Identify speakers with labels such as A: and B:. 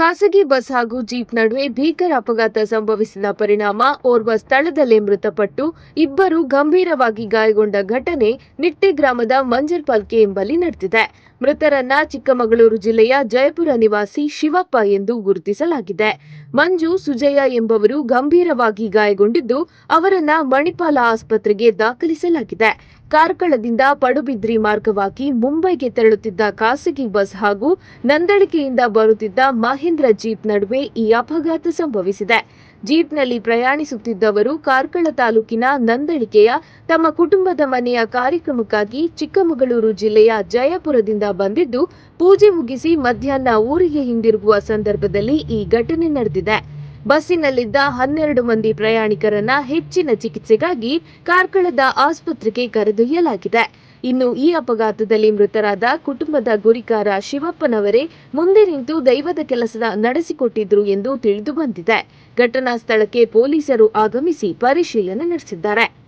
A: ಖಾಸಗಿ ಬಸ್ ಹಾಗೂ ಜೀಪ್ ನಡುವೆ ಭೀಕರ ಅಪಘಾತ ಸಂಭವಿಸಿದ ಪರಿಣಾಮ ಓರ್ವ ಸ್ಥಳದಲ್ಲೇ ಮೃತಪಟ್ಟು ಇಬ್ಬರು ಗಂಭೀರವಾಗಿ ಗಾಯಗೊಂಡ ಘಟನೆ ನಿಟ್ಟೆ ಗ್ರಾಮದ ಮಂಜರ್ ಪಲ್ಕೆ ಎಂಬಲ್ಲಿ ನಡೆದಿದೆ. ಮೃತರನ್ನ ಚಿಕ್ಕಮಗಳೂರು ಜಿಲ್ಲೆಯ ಜಯಪುರ ನಿವಾಸಿ ಶಿವಪ್ಪ ಎಂದು ಗುರುತಿಸಲಾಗಿದೆ. ಮಂಜು ಸುಜಯ ಎಂಬವರು ಗಂಭೀರವಾಗಿ ಗಾಯಗೊಂಡಿದ್ದು, ಅವರನ್ನ ಮಣಿಪಾಲ ಆಸ್ಪತ್ರೆಗೆ ದಾಖಲಿಸಲಾಗಿದೆ. ಕಾರ್ಕಳದಿಂದ ಪಡುಬಿದ್ರಿ ಮಾರ್ಗವಾಗಿ ಮುಂಬೈಗೆ ತೆರಳುತ್ತಿದ್ದ ಖಾಸಗಿ ಬಸ್ ಹಾಗೂ ನಂದಳಿಕೆಯಿಂದ ಬರುತ್ತಿದ್ದ ಮಹೇಂದ್ರ ಜೀಪ್ ನಡುವೆ ಈ ಅಪಘಾತ ಸಂಭವಿಸಿದೆ. ಜೀಪ್ನಲ್ಲಿ ಪ್ರಯಾಣಿಸುತ್ತಿದ್ದವರು ಕಾರ್ಕಳ ತಾಲೂಕಿನ ನಂದಳಿಕೆಯ ತಮ್ಮ ಕುಟುಂಬದ ಮನೆಯ ಕಾರ್ಯಕ್ರಮಕ್ಕಾಗಿ ಚಿಕ್ಕಮಗಳೂರು ಜಿಲ್ಲೆಯ ಜಯಪುರದಿಂದ ಬಂದಿದ್ದು, ಪೂಜೆ ಮುಗಿಸಿ ಮಧ್ಯಾಹ್ನ ಊರಿಗೆ ಹಿಂದಿರುಗುವ ಸಂದರ್ಭದಲ್ಲಿ ಈ ಘಟನೆ ನಡೆದಿದೆ ಬಸ್ಸಿನಲ್ಲಿದ್ದ ಹನ್ನೆರಡು ಮಂದಿ ಪ್ರಯಾಣಿಕರನ್ನ ಹೆಚ್ಚಿನ ಚಿಕಿತ್ಸೆಗಾಗಿ ಕಾರ್ಕಳದ ಆಸ್ಪತ್ರೆಗೆ ಕರೆದೊಯ್ಯಲಾಗಿದೆ. ಇನ್ನು ಈ ಅಪಘಾತದಲ್ಲಿ ಮೃತರಾದ ಕುಟುಂಬದ ಗುರಿಕಾರ ಶಿವಪ್ಪನವರೇ ಮುಂದೆ ನಿಂತು ದೈವದ ಕೆಲಸ ನಡೆಸಿಕೊಟ್ಟಿದ್ರು ಎಂದು ತಿಳಿದು ಬಂದಿದೆ. ಘಟನಾ ಸ್ಥಳಕ್ಕೆ ಪೊಲೀಸರು ಆಗಮಿಸಿ ಪರಿಶೀಲನೆ ನಡೆಸಿದ್ದಾರೆ.